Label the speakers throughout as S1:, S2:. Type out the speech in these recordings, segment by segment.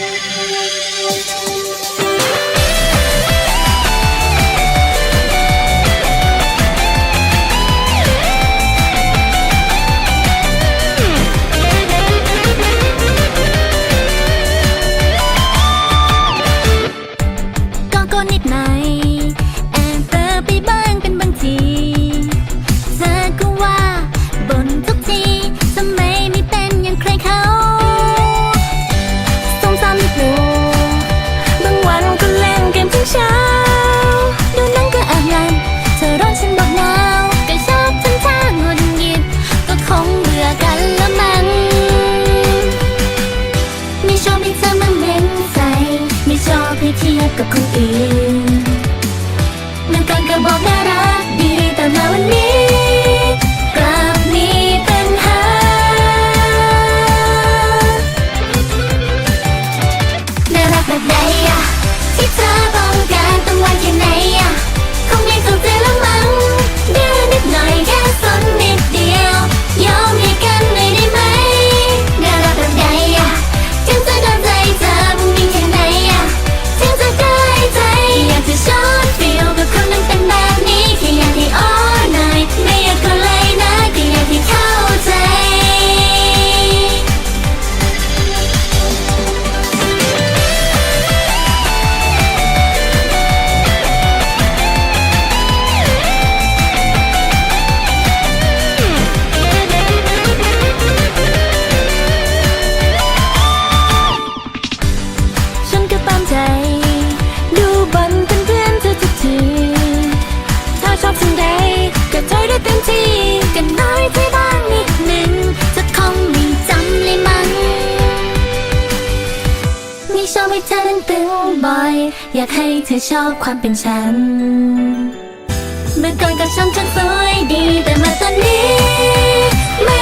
S1: Música กันแล้วมั้งไม่ชอบให้เธอมาเม้นใส่ ไม่ชอบให้เทียบกับคนอื่น ตามใจ ดูบอลเป็นเพื่อนเธอทุกที ถ้าชอบสิ่งใดก็เธอได้เต็มที่กันน้อยที่บ้างนิดหนึ่งจะคงมีจำเลยมั้งไม่ชอบให้เธอนั้นตึงบ่อย อยากให้เธอชอบความเป็นฉัน เมื่อก่อนก็ชอบนฉันสวยดีแต่มาตอนนี้ ไม่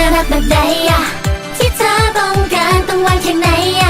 S1: น่ารักแบบไหนอะที่เธอต้องการต้องวางแค่ไหนอะ